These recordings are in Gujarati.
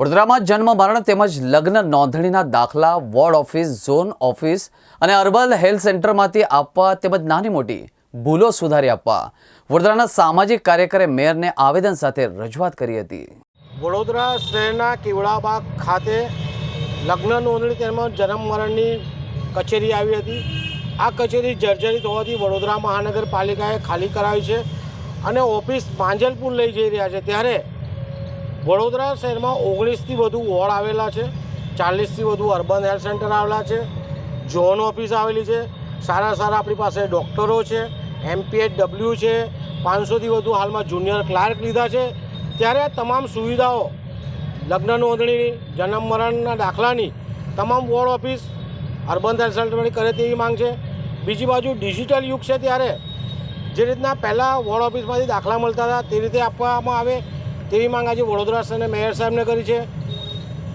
વડોદરામાં જન્મ મરણ તેમજ લગ્ન નોંધણીના દાખલા, વોર્ડ ઓફિસ, ઝોન ઓફિસ અને અર્બલ હેલ્થ સેન્ટરમાંથી આપવા તેમજ નાની મોટી ભૂલો સુધારી આપવા વડોદરાના સામાજિક કાર્યકરે મેયરને આવેદન સાથે રજૂઆત કરી હતી. વડોદરા શહેરના કેવડાબાગ ખાતે લગ્ન નોંધણી તેમજ જન્મ મરણની કચેરી આવી હતી. આ કચેરી જર્જરિત હોવાથી વડોદરા મહાનગરપાલિકાએ ખાલી કરાવી છે અને ઓફિસ પાંજલપુર લઈ જઈ રહ્યા છે. ત્યારે વડોદરા શહેરમાં ઓગણીસથી વધુ વોર્ડ આવેલા છે, ચાલીસથી વધુ અર્બન હેલ્થ સેન્ટર આવેલા છે ઝોન ઓફિસ આવેલી છે, સારા સારા આપણી પાસે ડૉક્ટરો છે એમપીએચ ડબલ્યુ છે, પાંચસોથી વધુ હાલમાં જુનિયર ક્લાર્ક લીધા છે. ત્યારે તમામ સુવિધાઓ, લગ્ન નોંધણીની, જન્મ મરણના દાખલાની, તમામ વોર્ડ ઓફિસ, અર્બન હેલ્થ સેન્ટરમાંથી કરે તેવી માંગ છે. બીજી બાજુ ડિજિટલ યુગ છે ત્યારે, જે રીતના પહેલાં વોર્ડ ઓફિસમાંથી દાખલા મળતા હતા, તે રીતે આપવામાં આવે તેવી માંગ આજે વડોદરા શહેરના મેયર સાહેબને કરી છે.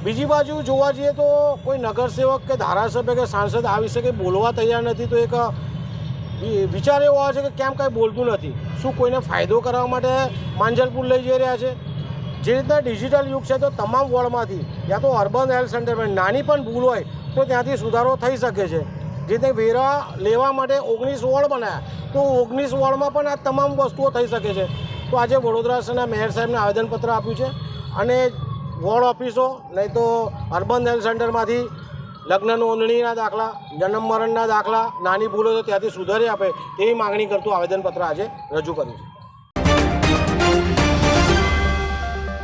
બીજી બાજુ જોવા જઈએ તો કોઈ નગરસેવક કે ધારાસભ્ય કે સાંસદ આ વિશે કંઈ બોલવા તૈયાર નથી તો એક વિચાર એવો આવે છે કે કેમ કાંઈ બોલતું નથી. શું કોઈને ફાયદો કરવા માટે માંજલપુર લઈ જઈ રહ્યા છે? જે રીતના ડિજિટલ યુગ છે તો તમામ વોર્ડમાંથી, યા તો અર્બન હેલ્થ સેન્ટરમાં નાની પણ ભૂલ હોય તો ત્યાંથી સુધારો થઈ શકે છે. જે રીતે વેરા લેવા માટે ઓગણીસ વોર્ડ બનાવ્યા તો ઓગણીસ વોર્ડમાં પણ આ તમામ વસ્તુઓ થઈ શકે છે. તો આજે વડોદરા શહેરના મેયર સાહેબને આવેદનપત્ર આપ્યું છે અને વોર્ડ ઓફિસો, નહીં તો અર્બન હેલ્થ સેન્ટરમાંથી લગ્ન નોંધણીના દાખલા, જન્મ મરણના દાખલા, નાની ભૂલો તો ત્યાંથી સુધારી આપે તેવી માગણી કરતું આવેદનપત્ર આજે રજૂ કર્યું છે.